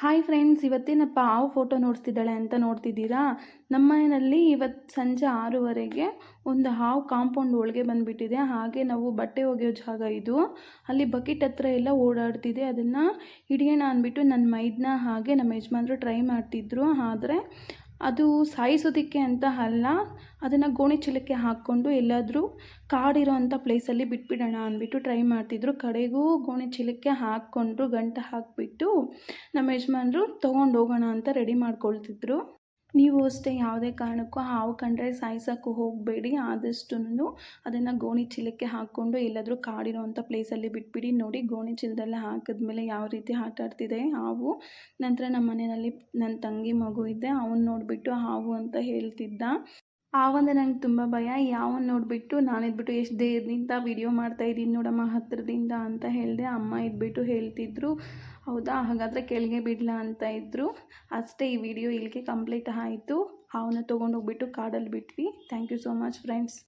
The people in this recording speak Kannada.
ಹಾಯ್ ಫ್ರೆಂಡ್ಸ್ ಇವತ್ತೇನಪ್ಪ ಹಾವು ಫೋಟೋ ನೋಡ್ತಿದ್ದಾಳೆ ಅಂತ ನೋಡ್ತಿದ್ದೀರಾ? ನಮ್ಮ ಮನೆಯಲ್ಲಿ ಇವತ್ತು ಸಂಜೆ ಆರೂವರೆಗೆ ಒಂದು ಹಾವು ಕಾಂಪೌಂಡ್ ಒಳಗೆ ಬಂದುಬಿಟ್ಟಿದೆ. ಹಾಗೆ ನಾವು ಬಟ್ಟೆ ಒಗೆಯೋ ಜಾಗ ಇದು. ಅಲ್ಲಿ ಬಕೆಟ್ ಹತ್ರ ಎಲ್ಲ ಓಡಾಡ್ತಿದೆ. ಅದನ್ನು ಹಿಡಿಯೋಣ ಅಂದ್ಬಿಟ್ಟು ನನ್ನ ಮೈದನ್ನ ಹಾಗೆ ನಮ್ಮ ಯಜಮಾನ್ರು ಟ್ರೈ ಮಾಡ್ತಿದ್ರು. ಆದರೆ ಅದು ಸಾಯಿಸೋದಕ್ಕೆ ಅಂತ ಅಲ್ಲ, ಅದನ್ನು ಗೋಣಿ ಚೀಲಕ್ಕೆ ಹಾಕ್ಕೊಂಡು ಎಲ್ಲಾದರೂ ಕಾಡಿರೋ ಅಂಥ ಪ್ಲೇಸಲ್ಲಿ ಬಿಟ್ಬಿಡೋಣ ಅಂದ್ಬಿಟ್ಟು ಟ್ರೈ ಮಾಡ್ತಿದ್ರು. ಕಡೆಗೂ ಗೋಣಿ ಚೀಲಕ್ಕೆ ಹಾಕ್ಕೊಂಡ್ರು, ಗಂಟು ಹಾಕಿಬಿಟ್ಟು ನಮ್ಮ ಯಜಮಾನ್ರು ತೊಗೊಂಡು ಹೋಗೋಣ ಅಂತ ರೆಡಿ ಮಾಡ್ಕೊಳ್ತಿದ್ರು. ನೀವು ಅಷ್ಟೇ ಯಾವುದೇ ಕಾರಣಕ್ಕೂ ಹಾವು ಕಂಡರೆ ಸಾಯಿಸೋಕ್ಕೂ ಹೋಗಬೇಡಿ. ಆದಷ್ಟು ಅದನ್ನು ಗೋಣಿ ಚೀಲಕ್ಕೆ ಹಾಕ್ಕೊಂಡು ಎಲ್ಲಾದರೂ ಕಾಡಿರೋವಂಥ ಪ್ಲೇಸಲ್ಲಿ ಬಿಟ್ಬಿಡಿ. ನೋಡಿ ಗೋಣಿ ಚೀಲದಲ್ಲಿ ಹಾಕಿದ್ಮೇಲೆ ಯಾವ ರೀತಿ ಆಟ ಆಡ್ತಿದೆ. ಹಾವು ನಂತರ ನಮ್ಮ ಮನೆಯಲ್ಲಿ ನನ್ನ ತಂಗಿ ಮಗು ಇದ್ದೆ ಅವನು ನೋಡಿಬಿಟ್ಟು ಹಾವು ಅಂತ ಹೇಳ್ತಿದ್ದ. ಆವಂದ್ರೆ ನಂಗೆ ತುಂಬ ಭಯ. ಯಾವನ್ನ ನೋಡಿಬಿಟ್ಟು ನಾನು ಇದ್ಬಿಟ್ಟು ಎಷ್ಟು ದೇರದಿಂದ ವೀಡಿಯೋ ಮಾಡ್ತಾಯಿದ್ದೀನಿ ನೋಡಮ್ಮ ಹತ್ತಿರದಿಂದ ಅಂತ ಹೇಳಿದೆ. ಅಮ್ಮ ಇದ್ಬಿಟ್ಟು ಹೇಳ್ತಿದ್ರು. ಹೌದಾ? ಹಾಗಾದರೆ ಕೆಳಗೆ ಬಿಡಲ ಅಂತ ಇದ್ದರು ಅಷ್ಟೇ ಈ ವಿಡಿಯೋ ಇಲ್ಲಿಗೆ ಕಂಪ್ಲೀಟ್ ಆಯಿತು. ಹಾವನ್ನ ತೊಗೊಂಡೋಗ್ಬಿಟ್ಟು ಕಾಡಲ್ಲಿ ಬಿಟ್ವಿ. Thank you so much friends